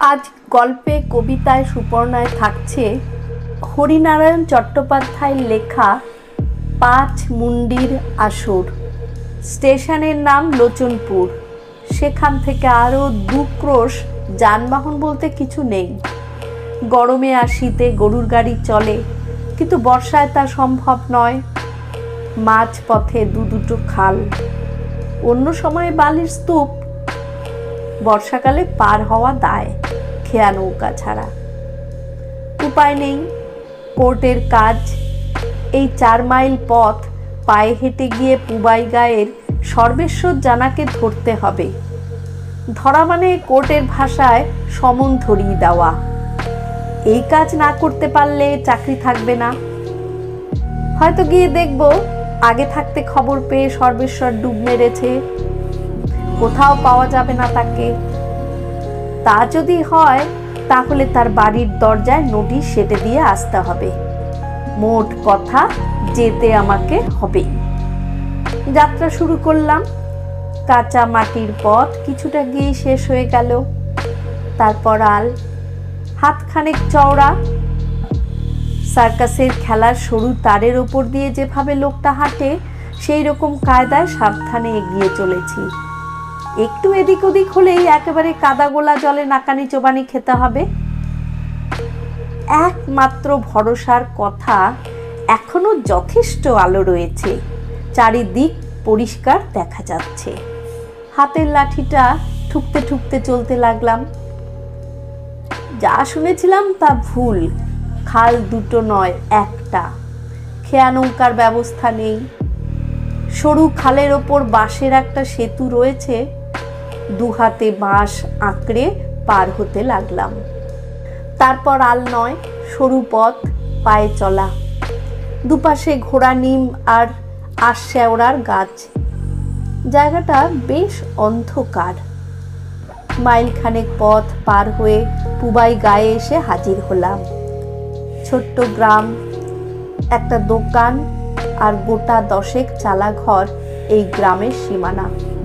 আজ গল্পে কবিতায় সুপর্ণায় থাকছে হরিনারায়ণ চট্টোপাধ্যায়ের লেখা পাঁচ মুন্ডির আসর। স্টেশনের নাম লোচনপুর। সেখান থেকে আরও দু ক্রোশ যানবাহন বলতে কিছু নেই। গরমে আর শীতে গরুর গাড়ি চলে, কিন্তু বর্ষায় তা সম্ভব নয়। মাঝ পথে দু দুটো খাল, অন্য সময় বালির স্তূপ। বর্ষাকালে পার হওয়া দায়। খেয়া নৌকা ছাড়া। উপায় নেই কোর্টের কাজ। এই চার মাইল পথ পায়ে হেঁটে গিয়ে পুবাই গায়ের সর্বেশ্বর জানাকে ধরতে হবে। ধরা মানে কোর্টের ভাষায় সমন ধরিয়ে দেওয়া। এই কাজ না করতে পারলে চাকরি থাকবে না। হয়তো গিয়ে দেখব, আগে থাকতে খবর পেয়ে সর্বেশ্বর ডুব মেরেছে। কোথাও পাওয়া যাবে না তাকে। তা যদি হয়, তাহলে তার বাড়ির দরজায় নোটিশ সেটে দিয়ে আসতে হবে। মোট কথা, যেতে আমাকে হবে যাত্রা শুরু করলাম। কাঁচা মাটির পথ কিছুটা গিয়ে শেষ হয়ে গেল। তারপর আল, হাতখানেক চওড়া। সার্কাসের খেলার সরু তারের ওপর দিয়ে যেভাবে লোকটা হাঁটে সেই রকম কায়দায় সাবধানে এগিয়ে চলেছি। একটু এদিক ওদিক হলেই একেবারে কাদা গোলা জলে নাকানি চোবানি খেতে হবে। একমাত্র ভরসার কথা, এখনও যথেষ্ট আলো রয়েছে। চারিদিক পরিষ্কার দেখা যাচ্ছে। হাতের লাঠিটা ঠুকতে ঠুকতে চলতে লাগলাম। যা শুনেছিলাম তা ভুল। খাল দুটো নয়, একটা। খেয়া নৌকার ব্যবস্থা নেই। সরু খালের ওপর বাঁশের একটা সেতু রয়েছে। দু হাতে বাঁশ আঁকড়ে পার হতে লাগলাম। তারপর আল নয়, সরু পথ, পায়ে চলা। দুপাশে ঘোড়া নিম আর আশ্যাওড়ার গাছ। জায়গাটা বেশ অন্ধকার। মাইলখানেক পথ পার হয়ে পুবাই গায়ে এসে হাজির হলাম। ছোট্ট গ্রাম, একটা দোকান আর গোটা দশেক চালা ঘর এই গ্রামের সীমানা।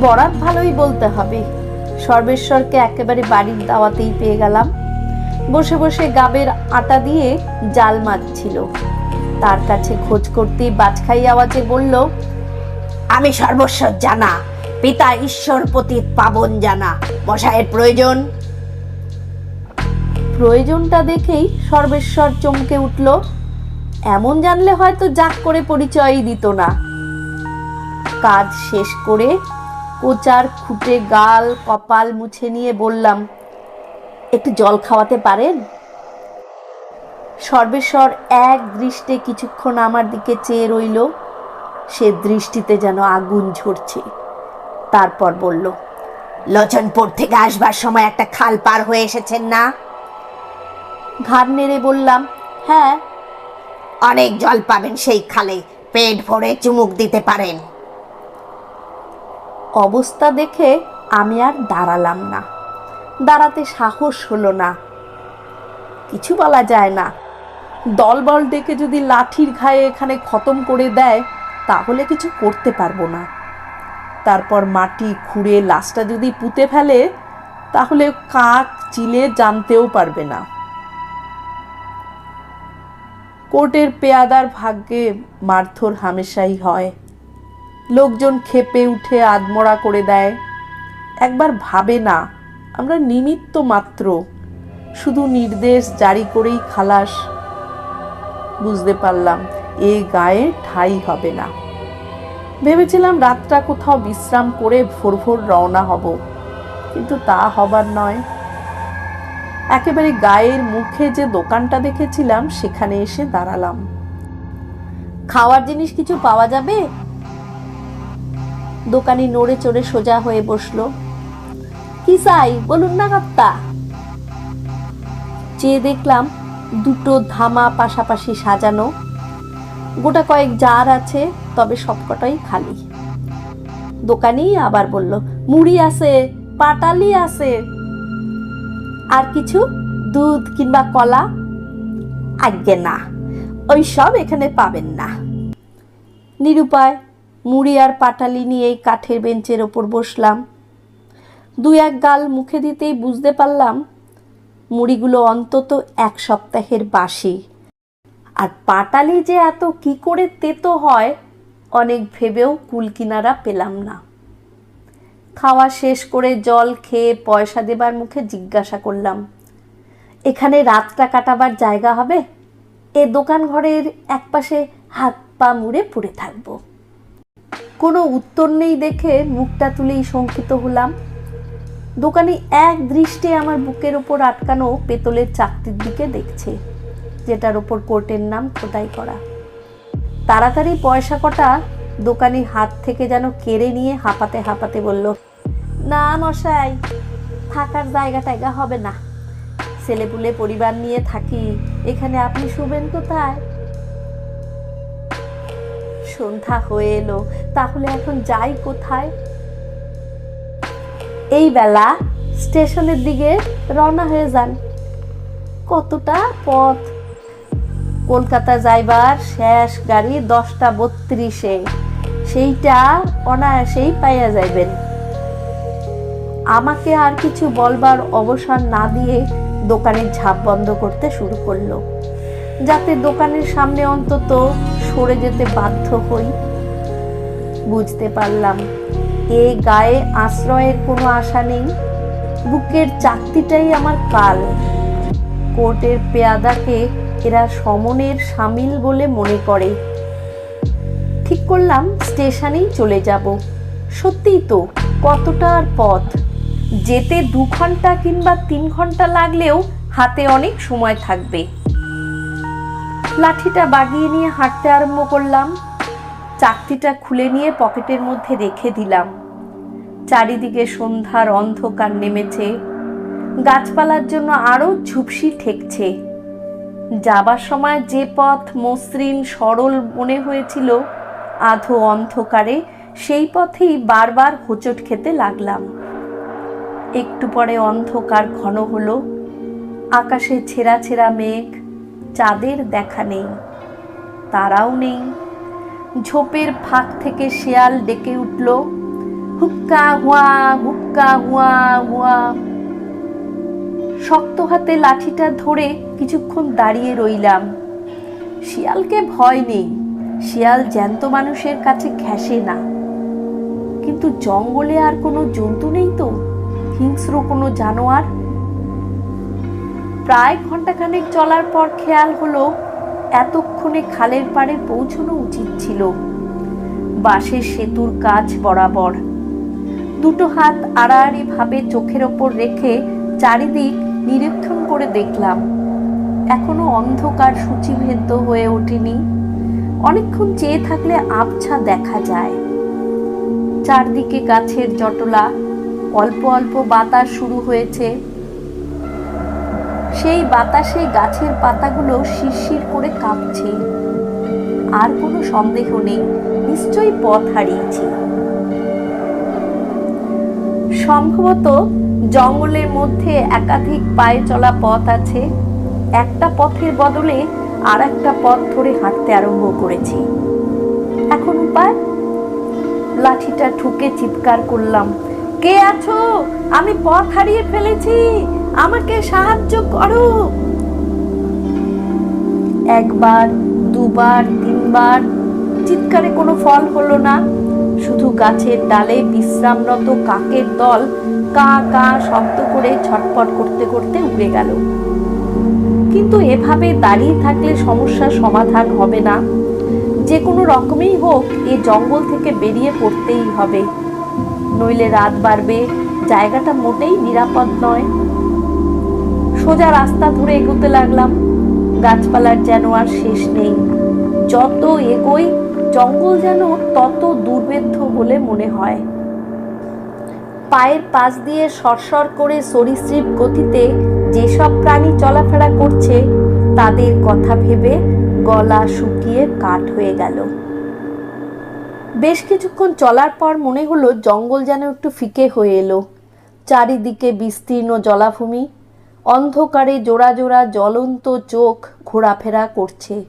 বরাত ভালোই বলতে হবে। সর্বেশ্বরকে একেবারে বাড়ির দাওয়াতেই পেয়ে গেলাম। বসে বসে গাবের আটা দিয়ে জাল মারছিল। তার কাছে খোঁজ করতেই বাজখাই আওয়াজে বলল, আমি সর্বস্ব জানা, পিতা ঈশ্বর প্রতি পাবন জানা। মশাইয়ের প্রয়োজন? প্রয়োজনটা দেখেই সর্বেশ্বর চমকে উঠল। এমন জানলে হয়তো জাক করে পরিচয়ই দিত না। কাজ শেষ করে কোচার খুঁটে গাল কপাল মুছে নিয়ে বললাম, একটু জল খাওয়াতে পারেন? সর্বেশ্বর এক দৃষ্টে কিছুক্ষণ আমার দিকে চেয়ে রইল। সে দৃষ্টিতে যেন আগুন ঝরছে। তারপর বলল লচনপুর থেকে আসবার সময় একটা খাল পার হয়ে এসেছেন না? ঘাড় নেড়ে বললাম হ্যাঁ। অনেক জল পাবেন সেই খালে। পেট ভরে চুমুক দিতে পারেন। অবস্থা দেখে আমি আর দাঁড়ালাম না। দাঁড়াতে সাহস হলো না। কিছু বলা যায় না। দলবল ডেকে যদি লাঠির ঘায়ে এখানে খতম করে দেয়, তাহলে কিছু করতে পারব না। তারপর মাটি খুঁড়ে লাশটা যদি পুঁতে ফেলে, তাহলে কাক চিলে জানতেও পারবে না। কোর্টের পেয়াদার ভাগ্যে মারধর হামেশাই হয়। লোকজন খেপে উঠে আদমরা করে দেয়। একবার ভাবে না, আমরা নিমিত্ত মাত্র। শুধু নির্দেশ জারি করেই খালাস। বুঝতে পারলাম, এ গায়ে ঠাই হবে না। ভেবেছিলাম রাতটা কোথাও বিশ্রাম করে ভোর ভোর রওনা হব, কিন্তু তা হবার নয়। একেবারে গায়ের মুখে যে দোকানটা দেখেছিলাম, সেখানে এসে দাঁড়ালাম। খাওয়ার জিনিস কিছু পাওয়া যাবে? দোকানি নড়ে চড়ে সোজা হয়ে বসল। কি চাই, বলুন না কর্তা চেয়ে দেখলাম দুটো ধামা পাশাপাশি সাজানো। গোটা কয়েক জার আছে, তবে সবকটাই খালি। দোকানি আবার বলল, মুড়ি আছে, পাটালি আছে। আর কিছু? দুধ কিংবা কলা? আজ্ঞে না, ওই সব এখানে পাবেন না। নিরুপায় মুড়ি আর পাটালি নিয়ে এই কাঠের বেঞ্চের ওপর বসলাম। দু এক গাল মুখে দিতেই বুঝতে পারলাম, মুড়িগুলো অন্তত এক সপ্তাহের বাসি। আর পাটালি যে এত কি করে তেতো হয়, অনেক ভেবেও কুলকিনারা পেলাম না। খাওয়া শেষ করে জল খেয়ে পয়সা দেবার মুখে জিজ্ঞাসা করলাম, এখানে রাতটা কাটাবার জায়গা হবে? এ দোকান ঘরের একপাশে হাত পা মুড়ে পড়ে থাকব। কোনো উত্তর নেই দেখে মুখটা তুলেই শঙ্কিত হলাম। দোকানে এক দৃষ্টে আমার বুকের ওপর আটকানো পেতলের চাকতির দিকে দেখছে, যেটার ওপর কোর্টের নাম খোদাই করা। তাড়াতাড়ি পয়সা কটা দোকানি হাত থেকে যেন কেড়ে নিয়ে হাঁপাতে হাঁপাতে বলল, না মশাই, থাকার জায়গা টায়গা হবে না। ছেলেপুলে পরিবার নিয়ে থাকি, এখানে আপনি শুবেন কোথায়? সন্ধ্যা হয়ে এলো। তাহলে এখন যাই কোথায়? এই বেলা স্টেশনের দিকে রওনা হয়ে যান। কতটা পথ? কলকাতা যাইবার শেষ গাড়ি দশটা বত্রিশে। সেইটা অনায়াসেই পাইয়া যাইবেন। আমাকে আর কিছু বলবার অবসর না দিয়ে দোকানের ঝাঁপ বন্ধ করতে শুরু করল। যাতে দোকানের সামনে অন্তত সরে যেতে বাধ্য হই। বুঝতে পারলাম, এ গায়ে আশ্রয়ের কোনো আশা নেই। বুকের চাকতিটাই আমার কাল। কোর্টের পেয়াদাকে এরা সমনের সামিল বলে মনে করে। ঠিক করলাম, স্টেশনেই চলে যাব। সত্যিই তো, কতটা আর পথ? যেতে দু ঘণ্টা কিংবা তিন ঘণ্টা লাগলেও হাতে অনেক সময় থাকবে। লাঠিটা বাগিয়ে নিয়ে হাঁটতে আরম্ভ করলাম। চাকতিটা খুলে নিয়ে পকেটের মধ্যে রেখে দিলাম। চারিদিকে সন্ধ্যার অন্ধকার নেমেছে। গাছপালার জন্য আরও ঝুপসি ঠেকছে। যাবার সময় যে পথ মসৃণ, সরল মনে হয়েছিল, আধো অন্ধকারে সেই পথেই বারবার হোঁচট খেতে লাগলাম। একটু পরে অন্ধকার ঘন হলো। আকাশে ছেঁড়া ছেঁড়া মেঘ চাঁদের দেখা নেই, তারাও নেই। ঝোপের ফাঁক থেকে শেয়াল ডেকে উঠল, হুক্কা হুয়া হুক্কা হুয়া হুয়া। শক্ত হাতে লাঠিটা ধরে কিছুক্ষণ দাঁড়িয়ে রইলাম। শিয়ালকে ভয় নেই, শিয়াল জ্যান্ত মানুষের কাছে ঘেঁষে না। কিন্তু জঙ্গলে আর কোনো জন্তু নেই তো, হিংস্র কোনো জানোয়ার প্রায় ঘন্টাখানেক চলার পর খেয়াল হলো, এতক্ষণে খালের পাড়ে পৌঁছানো উচিত ছিল। বাঁশের সেতুর কাজ বরাবর। দুটো হাত আড়াআড়ি ভাবে চোখের ওপর রেখে চারিদিক নিরীক্ষণ করে দেখলাম। এখনও অন্ধকার সূচিভেদ্য হয়ে ওঠেনি। অনেকক্ষণ চেয়ে থাকলে আবছা দেখা যায়। চারদিকে গাছের জটলা, অল্প অল্প বাতাস শুরু হয়েছে। সেই বাতাসে গাছের পাতাগুলো শিরশির করে কাঁপছে। আর কোনো সন্দেহ নেই, নিশ্চয়ই পথ হারিয়েছি। সম্ভবত জঙ্গলের মধ্যে একাধিক পায়ে চলা পথ আছে। একটা পথের বদলে আর একটা পথ ধরে হাঁটতে আরম্ভ করেছি। এখন উপায়? লাঠিটা ঠুকে চিৎকার করলাম, কে আছো? আমি পথ হারিয়ে ফেলেছি! আমাকে সাহায্য করো। একবার, দুবার, তিনবার, চিৎকারে কোনো ফল হলো না। শুধু গাছের ডালে বিশ্রামরত কাকের দল কা কা শব্দ করে ছটপট করতে করতে উড়ে গেল। কিন্তু এভাবে দাঁড়িয়ে থাকলে সমস্যার সমাধান হবে না। যে কোনো রকমেই হোক, এ জঙ্গল থেকে বেরিয়ে পড়তেই হবে। নইলে রাত বাড়বে, জায়গাটা মোটেই নিরাপদ নয়। সোজা রাস্তা ধরে এগোতে লাগলাম। গাছপালার যেন আর শেষ নেই। যত এগোই, জঙ্গল যেন তত দুর্বেদ্য বলে মনে হয়। পায়ের পাশ দিয়ে সরসর করে সরীসৃপ গতিতে যেসব প্রাণী চলাফেরা করছে, তাদের কথা ভেবে গলা শুকিয়ে কাঠ হয়ে গেল। বেশ কিছুক্ষণ চলার পর মনে হলো জঙ্গল যেন একটু ফিকে হয়ে এলো। চারিদিকে বিস্তীর্ণ জলাভূমি অন্ধকারে জোড়া জোড়া জ্বলন্ত চোখ ঘোরাফেরা করছে।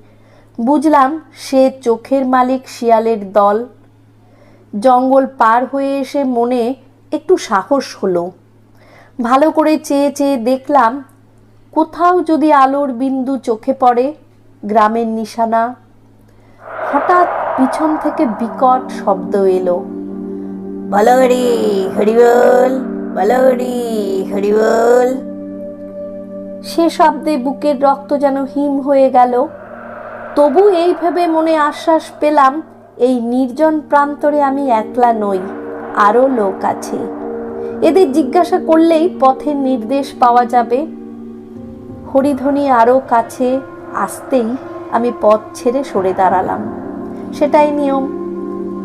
বুঝলাম সে চোখের মালিক শিয়ালের দল। জঙ্গল পার হয়ে এসে মনে একটু সাহস হলো। ভালো করে চেয়ে চেয়ে দেখলাম, কোথাও যদি আলোর বিন্দু চোখে পড়ে, গ্রামের নিশানা। হঠাৎ পিছন থেকে বিকট শব্দ এলো। বলো হরি হরি বল, বলো হরি হরি বল। সে শব্দে বুকের রক্ত যেন হিম হয়ে গেল। তবু এই ভেবে মনে আশ্বাস পেলাম, এই নির্জন প্রান্তরে আমি একলা নই, আরও লোক আছে। এদের জিজ্ঞাসা করলেই পথের নির্দেশ পাওয়া যাবে। হরিধ্বনি আরও কাছে আসতেই আমি পথ ছেড়ে সরে দাঁড়ালাম। সেটাই নিয়ম।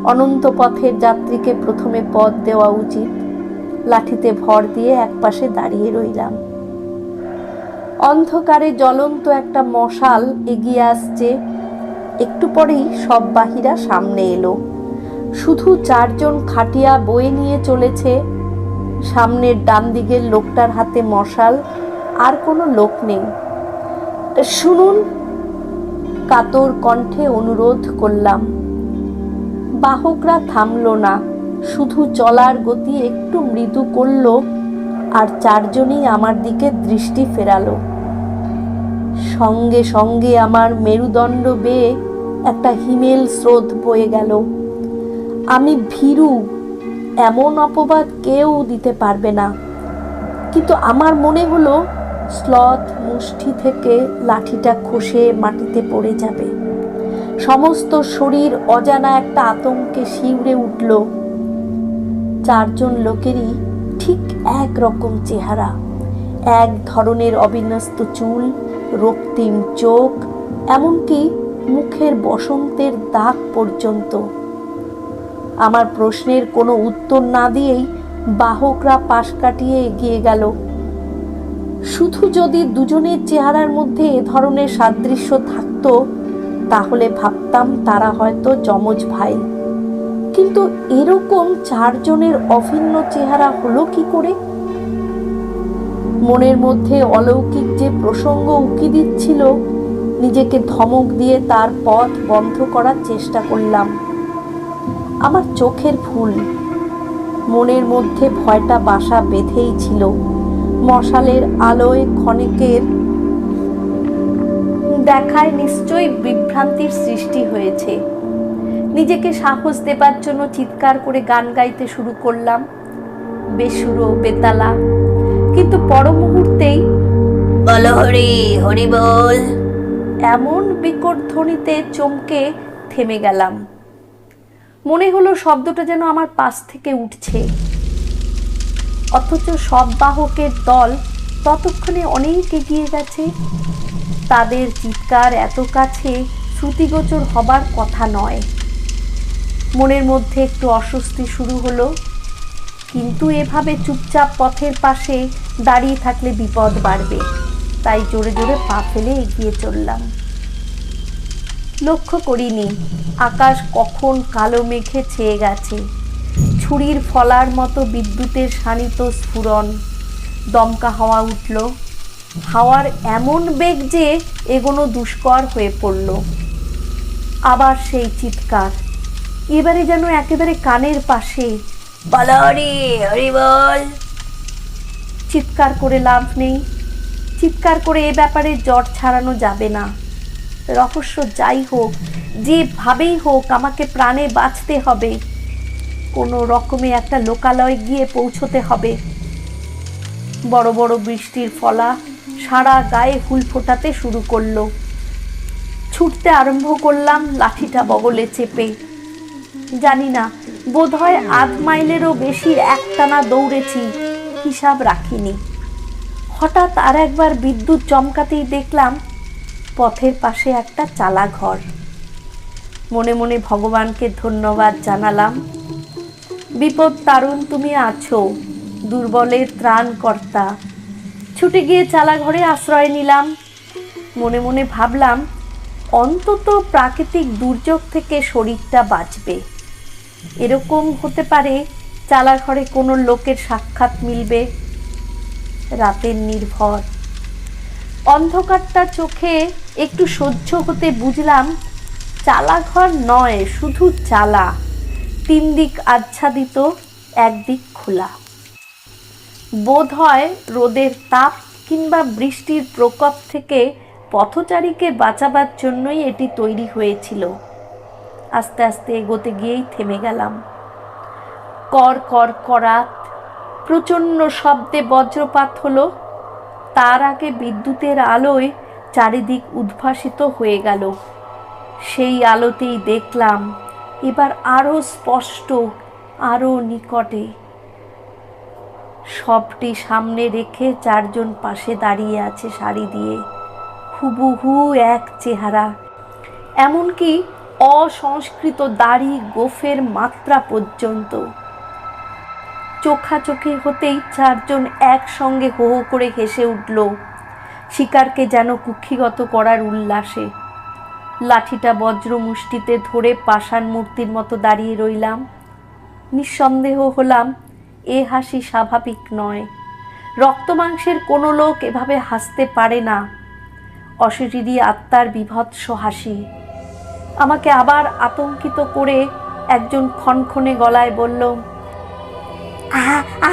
অনন্ত পথের যাত্রীকে প্রথমে পথ দেওয়া উচিত। লাঠিতে ভর দিয়ে একপাশে দাঁড়িয়ে রইলাম। অন্ধকারে জ্বলন্ত একটা মশাল এগিয়ে আসছে। একটু পরেই সব বাহিরা সামনে এলো। শুধু চারজন খাটিয়া বয়ে নিয়ে চলেছে। সামনের ডান দিকের লোকটার হাতে মশাল, আর কোনো লোক নেই। শুনুন, কাতর কণ্ঠে অনুরোধ করলাম। বাহকরা থামলো না। শুধু চলার গতি একটু মৃদু করল, আর চারজনই আমার দিকে দৃষ্টি ফেরালো। সঙ্গে সঙ্গে আমার মেরুদণ্ড বেয়ে একটা হিমেল স্রোত বয়ে গেল। আমি ভীরু, এমন অপবাদ কেউ দিতে পারবে না। কিন্তু আমার মনে হলো, স্লথ মুষ্টি থেকে লাঠিটা খসে মাটিতে পড়ে যাবে। সমস্ত শরীর অজানা একটা আতঙ্কে শিউরে উঠল। চারজন লোকেরই ঠিক এক রকম চেহারা, এক ধরনের অবিন্যস্ত চুল রক্তিম চোখ, এমনকি মুখের বসন্তের দাগ পর্যন্ত। আমার প্রশ্নের কোনো উত্তর না দিয়েই বাহকরা পাশ কাটিয়ে এগিয়ে গেল। শুধু যদি দুজনের চেহারার মধ্যে এ ধরনের সাদৃশ্য থাকত, তাহলে ভাবতাম তারা হয়তো যমজ ভাই। কিন্তু এরকম চারজনের অভিন্ন চেহারা হলো কি করে? মনের মধ্যে অলৌকিক যে প্রসঙ্গ উকি দিচ্ছিল, নিজেকে ধমক দিয়ে তার পথ বন্ধ করার চেষ্টা করলাম। আমার চোখের ফুল, মনের মধ্যে ভয়টা বাসা বেঁধেই ছিল। মশালের আলোয় ক্ষণিকের দেখায় নিশ্চয়ই বিভ্রান্তির সৃষ্টি হয়েছে। নিজেকে সাহস দেবার জন্য চিৎকার করে গান গাইতে শুরু করলাম। বেসুরো, বেতালা কিন্তু পর মুহূর্তেই বলো হরি হরি বল। এমন বিকট ধ্বনিতে চমকে থেমে গেলাম। মনে হলো শব্দটা যেন আমার পাশ থেকে উঠছে। অথচ সব বাহকের দল ততক্ষণে অনেক এগিয়ে গেছে। তাদের চিৎকার এত কাছে শ্রুতিগোচর হবার কথা নয়। মনের মধ্যে একটু অস্বস্তি শুরু হলো। কিন্তু এভাবে চুপচাপ পথের পাশে দাঁড়িয়ে থাকলে বিপদ বাড়বে। তাই জোরে জোরে পা ফেলে এগিয়ে চললাম। লক্ষ্য করিনি, আকাশ কখন কালো মেঘে ছেয়ে গেছে। ছুরির ফলার মতো বিদ্যুতের শানিত স্ফুরণ। দমকা হাওয়া উঠল। হাওয়ার এমন বেগ যে এগোনো দুষ্কর হয়ে পড়ল। আবার সেই চিৎকার। এবারে যেন একেবারে কানের পাশে বলো হরি বল। চিৎকার করে লাভ নেই। চিৎকার করে এ ব্যাপারে জ্বর ছাড়ানো যাবে না। রহস্য যাই হোক, যেভাবেই হোক, আমাকে প্রাণে বাঁচতে হবে। কোনো রকমে একটা লোকালয়ে গিয়ে পৌঁছতে হবে। বড় বড় বৃষ্টির ফলা সারা গায়ে ফুল ফোটাতে শুরু করল। ছুটতে আরম্ভ করলাম লাঠিটা বগলে চেপে। জানি না বোধহয় আধ মাইলেরও বেশি একটানা দৌড়েছি, হিসাব রাখিনি। হঠাৎ আর একবার বিদ্যুৎ চমকাতেই দেখলাম পথের পাশে একটা চালা ঘর মনে মনে ভগবানকে ধন্যবাদ জানালাম। বিপদ তারুণ তুমি আছো, দুর্বলের ত্রাণকর্তা। ছুটে গিয়ে চালা ঘরে আশ্রয় নিলাম। মনে মনে ভাবলাম, অন্তত প্রাকৃতিক দুর্যোগ থেকে শরীরটা বাঁচবে। এরকম হতে পারে চালা ঘরে কোনো লোকের সাক্ষাৎ মিলবে। রাতের নির্ভর। অন্ধকারটা চোখে একটু সহ্য হতে বুঝলাম চালাঘর নয়, শুধু চালা। তিন দিক আচ্ছাদিত একদিক খোলা। বোধ হয় রোদের তাপ কিংবা বৃষ্টির প্রকোপ থেকে পথচারীকে বাঁচাবার জন্যই এটি তৈরি হয়েছিল। আস্তে আস্তে এগোতে গিয়েই থেমে গেলাম। কর কর, করাত, প্রচণ্ড শব্দে বজ্রপাত হলো। তার আগে বিদ্যুতের আলোয় চারিদিক উদ্ভাসিত হয়ে গেল। সেই আলোতেই দেখলাম, এবার আরও স্পষ্ট আরও নিকটে। সবটি সামনে রেখে চারজন পাশে দাঁড়িয়ে আছে শাড়ি দিয়ে। হুবহু এক চেহারা। এমনকি অসংস্কৃত দাড়ি গোফের মাত্রা পর্যন্ত। চোখাচোখি হতেই চারজন একসঙ্গে হো হো করে হেসে উঠল, শিকারকে যেন কুক্ষিগত করার উল্লাসে। লাঠিটা বজ্র মুষ্টিতে ধরে পাষাণ মূর্তির মতো দাঁড়িয়ে রইলাম। নিঃসন্দেহ হলাম, এ হাসি স্বাভাবিক নয়। রক্তমাংসের কোনো লোক এভাবে হাসতে পারে না। অশরীরী আত্মার বিভৎস হাসি। আমাকে আবার আতঙ্কিত করে একজন ক্ষণক্ষণে গলায় বলল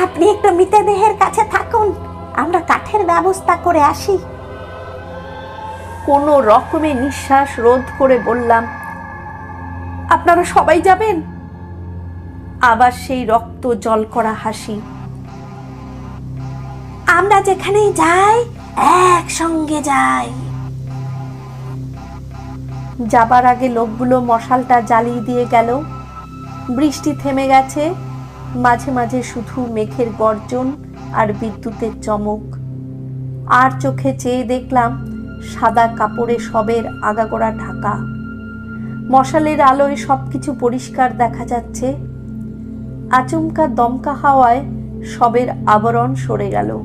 আপনি একটু মৃতদেহের কাছে থাকুন আমরা কাঠের ব্যবস্থা করে আসি। কোনো রকমে নিঃশ্বাস রোধ করে বললাম আপনারা সবাই যাবেন? আবার সেই রক্ত জল করা হাসি। আমরা যেখানেই যাই একসঙ্গে যাই। যাবার আগে লোকগুলো মশালটা জ্বালিয়ে দিয়ে গেল। বৃষ্টি থেমে গেছে। মাঝে মাঝে শুধু মেঘের গর্জন আর বিদ্যুতের চমক। আর চোখে চেয়ে দেখলাম সাদা কাপড়ে সবের আগাগোড়া ঢাকা। মশালের আলোয় সব কিছু পরিষ্কার দেখা যাচ্ছে। আচমকা দমকা হাওয়ায় সবের আবরণ সরে গেল।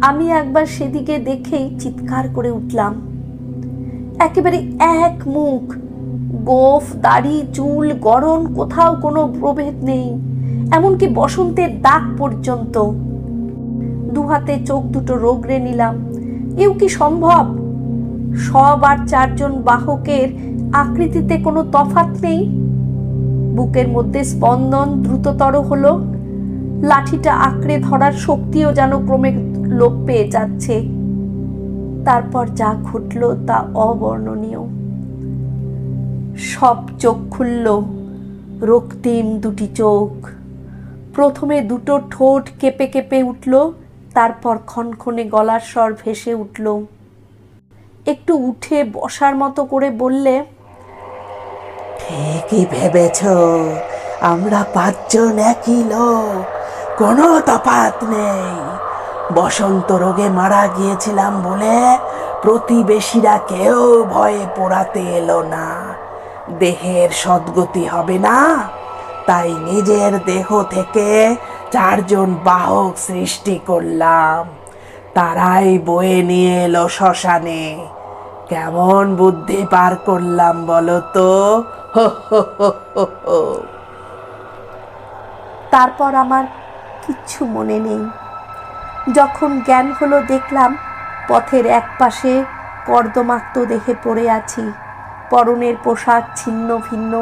আমি একবার সেদিকে দেখেই চিৎকার করে উঠলাম। একেবারে এক মুখ। গোফ, দাড়ি, চুল গড়ন কোথাও কোনো প্রভেদ নেই। এমনকি বসন্তের দাগ পর্যন্ত। দু হাতে চোখ দুটো রোগড়ে নিলাম। এও কি সম্ভব? সব আর চারজন বাহকের আকৃতিতে কোনো তফাৎ নেই? বুকের মধ্যে স্পন্দন দ্রুততর হলো। লাঠিটা আঁকড়ে ধরার শক্তিও যেন ক্রমে লোপ পেয়ে যাচ্ছে। তারপর যা ঘটল তা অবর্ণনীয়। সব চোখ খুলল, রক্তিম দুটি চোখ। প্রথমে দুটো ঠোঁট কেঁপে কেঁপে উঠল, তারপর ক্ষণক্ষণে গলার স্বর ভেসে উঠল। একটু উঠে বসার মতো করে বললে, ঠিকই ভেবেছ, আমরা পাঁচজন একই লোক, কোনো তফাত নেই। বসন্ত রোগে মারা গিয়েছিলাম বলে প্রতিবেশীরা কেউ ভয়ে পোড়াতে এলো না। দেহের সদ্গতি হবে না, তাই নিজের দেহ থেকে চারজন বাহক সৃষ্টি করলাম। তারাই বয়ে নিয়ে এলো শ্মশানে। কেমন বুদ্ধি পার করলাম বলো তো। তারপর আমার কিচ্ছু মনে নেই। যখন জ্ঞান হলো দেখলাম, পথের এক পাশে কর্দমাক্ত দেখে পড়ে আছি, পরনের পোশাক ছিন্ন ভিন্ন।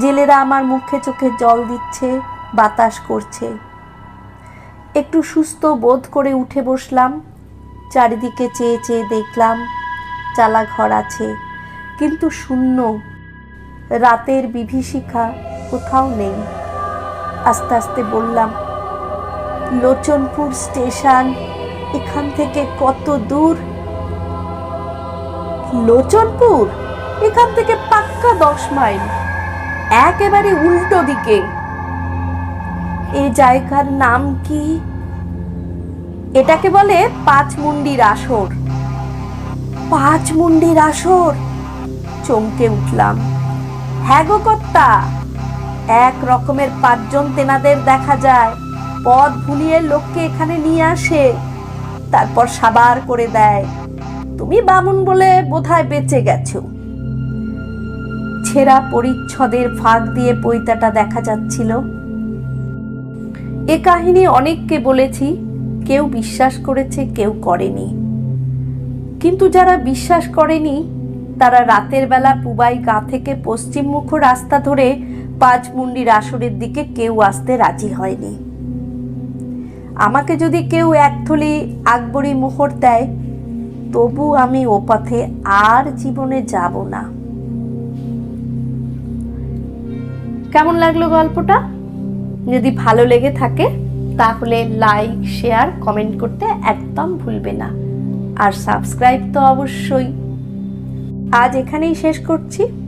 জেলেরা আমার মুখে চোখে জল দিচ্ছে, বাতাস করছে। একটু সুস্থ বোধ করে উঠে বসলাম, চারিদিকে চেয়ে চেয়ে দেখলাম চালা ঘর আছে, কিন্তু শূন্য। রাতের বিভীষিকা কোথাও নেই। আস্তে আস্তে বললাম লোচনপুর স্টেশন, এখান থেকে কত দূর? লোচনপুর? এখান থেকে পাক্কা দশ মাইল। একেবারে উল্টো দিকে। এই জায়গার নাম কি? এটাকে বলে পাঁচমুন্ডির আসর। পাঁচমুন্ডির আসর? চমকে উঠলাম। হ্যাঁ গো কর্তা, এক রকমের পাঁচজন তেনাদের দেখা যায়। পথ ভুলিয়ে লোককে এখানে নিয়ে আসে। তারপর সাবার করে দেয়, তুমি বামুন বলে বোধহয় বেঁচে গেছো ছেঁড়া পরিচ্ছদের ফাঁক দিয়ে পৈতাটা দেখা যাচ্ছিল। এ কাহিনী অনেককে বলেছি, কেউ বিশ্বাস করেছে, কেউ করেনি। কিন্তু যারা বিশ্বাস করেনি, তারা রাতের বেলা পুবাই গা থেকে পশ্চিমমুখ রাস্তা ধরে পাঁচমুন্ডির আসরের দিকে কেউ আসতে রাজি হয়নি। আমাকে যদি কেউ এক থলি আকবরী মোহর দেয়, তবু আমি ও পথে আর জীবনে যাব না। কেমন লাগল গল্পটা? যদি ভালো লেগে থাকে, তাহলে লাইক শেয়ার কমেন্ট করতে একদম ভুলবে না। আর সাবস্ক্রাইব তো অবশ্যই। আজ এখানেই শেষ করছি।